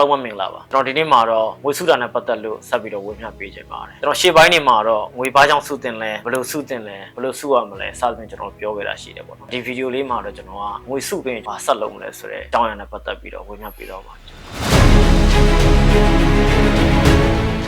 လုံးပဲမင်္ဂလာပါကျွန်တော်ဒီနေ့မှာတော့ငွေစုတာနဲ့ပတ်သက်လို့ဆက်ပြီးတော့ဝေမျှပေးခြင်းပါတယ်ကျွန်တော်ရှေ့ပိုင်းနေမှာတော့ငွေဘာကြောင့်စုတင်လဲဘယ်လိုစုတင်လဲဘယ်လိုစုရမလဲစသဖြင့်ကျွန်တော်ပြောခဲ့တာရှိတယ်ပေါ့နော်ဒီဗီဒီယိုလေးမှာတော့ကျွန်တော်ကငွေစုပင်ဘာဆက်လုပ်မလဲဆိုတဲ့အကြောင်းအရာနဲ့ပတ်သက်ပြီးတော့ဝေမျှပေးတော့ပါ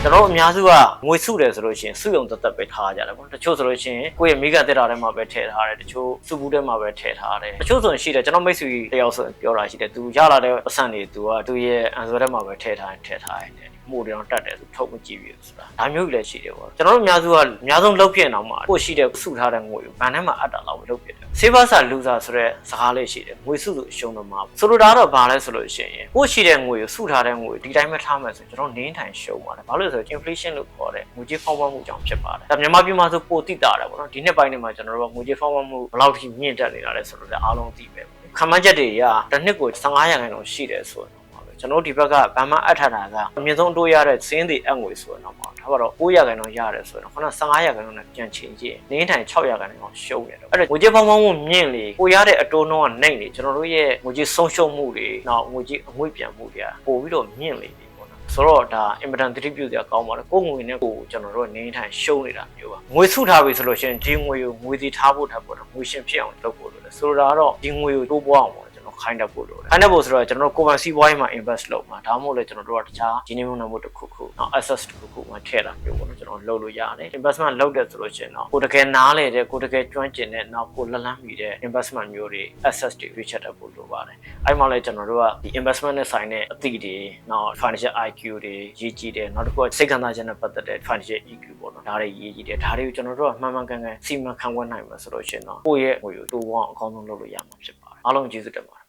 ကျွန်တော်တို့အများစုကငွေစုတယ်ဆိုလို့ရှိရင်စုယုံသက်သက်ပဲထားကြတယ်ပေါ့တချို့ဆိုလို့ရှိရင်ကိုယ့်ရဲ့မိဂတက်တာထဲမှာပဲထည့်ထားတယ်တချို့စုဘူးထဲမှာပဲထည့်ထားတယ်တချို့ဆိုရင်ရှိတယ်ကျွန်တော်မိတ်ဆွေတယောက်ဆိုရင်ပြောတာရှိတယ်သူရလာတဲ့ပတ်စံတွေသူကသူ့ရဲ့အန်ဆိုထဲမှာပဲထည့်ထားရင်ထည့်ထားတယ်မှုတွေတော့တက်တယ်ဆိုထုတ်မကြည့်ဘူးဆိုတာဒါမျိုးကြီးလည်းရှိတယ်ပေါ့ကျွန်တော်တို့အများစုကအများဆုံးလုပ်ပြရင်တော့မှကိုရှိတဲ့စုထားတဲ့ငွေကိုဘဏ်ထဲမှာအပ်တာလောက်ပဲလုပ်ပြတယ်ဆေးဘာစာလူစာဆိုတဲ့စကားလေးရှိတယ်ငွေစုစုအရှုံးတော့မှာဆိုလိုတာတော့ဘာလဲဆိုလို့ရှိရင်ကိုရှိတဲ့ငွေကိုစုထားတဲ့ငွေဒီတိုင်းပဲထားမယ်ဆိုရင်ကျွန်တော်နင်းထိုင်ရှုံးပါတယ်ဘာလို့လဲဆိုတော့ inflation လို့ခေါ်တဲ့ငွေကြေးဖောင်းပွားမှုကြောင့်ဖြစ်ပါတယ်ဒါမြန်မာပြည်မှာဆိုပိုတိတာတယ်ပေါ့နော်ဒီနှစ်ပိုင်းတွေမှာကျွန်တော်တို့ကငွေကြေးဖောင်းပွားမှုဘယ်လောက်ထိမြင့်တက်နေတာလဲဆိုတော့လည်းအားလုံးသိပဲပေါ့ခမန်းချက်တွေကတစ်နှစ်ကို15ရာခိုင်နှုန်းရှိတယ်ဆိုတော့ ကျွန်တော်တို့ဒီဘက်ကဗမာအပ်ထတာကအမြင့်ဆုံးတိုးရတဲ့စင်းတွေအငွေဆိုတော့မှာဒါကတော့9ရာခိုင်နှုန်းရတယ်ဆိုတော့ခုန15ရာခိုင်နှုန်းနဲ့ပြန်ချိန်ကြည့်နေထိုင်6ရာခိုင်နှုန်းရှုံးနေတော့အဲ့ဒါငွေကြေးဖောင်းဖောင်းမှုမြင့်လေကိုရတဲ့အတိုးနှုန်းကနှိမ့်လေကျွန်တော်တို့ရဲ့ငွေကြေးဆုံးရှုံးမှုတွေနောက်ငွေကြေးအငွေ့ပြန်မှုတွေကပို့ပြီးတော့မြင့်လေပြီပေါ့နော်ဆိုတော့ဒါအင်မတန်သတိပြုစရာကောင်းပါတယ်ကိုယ်ငွေနဲ့ကိုယ်ကျွန်တော်တို့နေထိုင်ရှုံးနေတာမျိုးပါငွေစုထားပြီဆိုလို့ရှိရင်ဒီငွေကိုငွေစီထားဖို့ထပ်ပေါ့နော်ငွေရှင်ဖြစ်အောင်လုပ်ဖို့လိုတယ်ဆိုတော့ဒါကတော့ဒီငွေကိုတိုးပွားအောင်ပေါ့ကျွန်တော် ခိုင်းတတ်ဖို့လိုတယ်ခိုင်းတတ်ဖို့ဆိုတော့ကျွန်တော်တို့ကိုယ်ပိုင်စီးပွားရေးမှာ invest လုပ်မှာဒါမှမဟုတ်လေကျွန်တော်တို့ကတခြားဒီနေ့မှန်းမှုတစ်ခုခုနောက် access တစ်ခုခုမှာထည့်တာမျိုးပေါ့နော်ကျွန်တော်လုပ်လို့ရတယ် investment လုပ်တယ်ဆိုလို့ရှိရင်တော့ကိုယ်တကယ်နားလေတဲ့ကိုယ်တကယ်ကျွမ်းကျင်တဲ့နောက်ကိုယ်လက်လန်းမိတဲ့ investment မျိုးတွေ access တွေ reach တတ်ဖို့လိုပါတယ်အဲ့မှာလေကျွန်တော်တို့ကဒီ investment နဲ့ဆိုင်တဲ့အသည့်တွေနောက် financial IQ တွေရေးကြည့်တယ်နောက်တစ်ခုကစိတ်ခံစားချက်နဲ့ပတ်သက်တဲ့ financial EQ ပေါ့နော်ဒါတွေရေးကြည့်တယ်ဒါတွေကိုကျွန်တော်တို့ကမှန်မှန်ကန်ကန်စီမံခန့်ခွဲနိုင်မှာဆိုလို့ရှိရင်တော့ကိုယ့်ရဲ့ဟိုတိုးဝအောင်အကောင်းဆုံးလုပ်လို့ရမှာဖြစ်ပါတယ်အားလုံးကျေးဇူးတင်ပါတယ်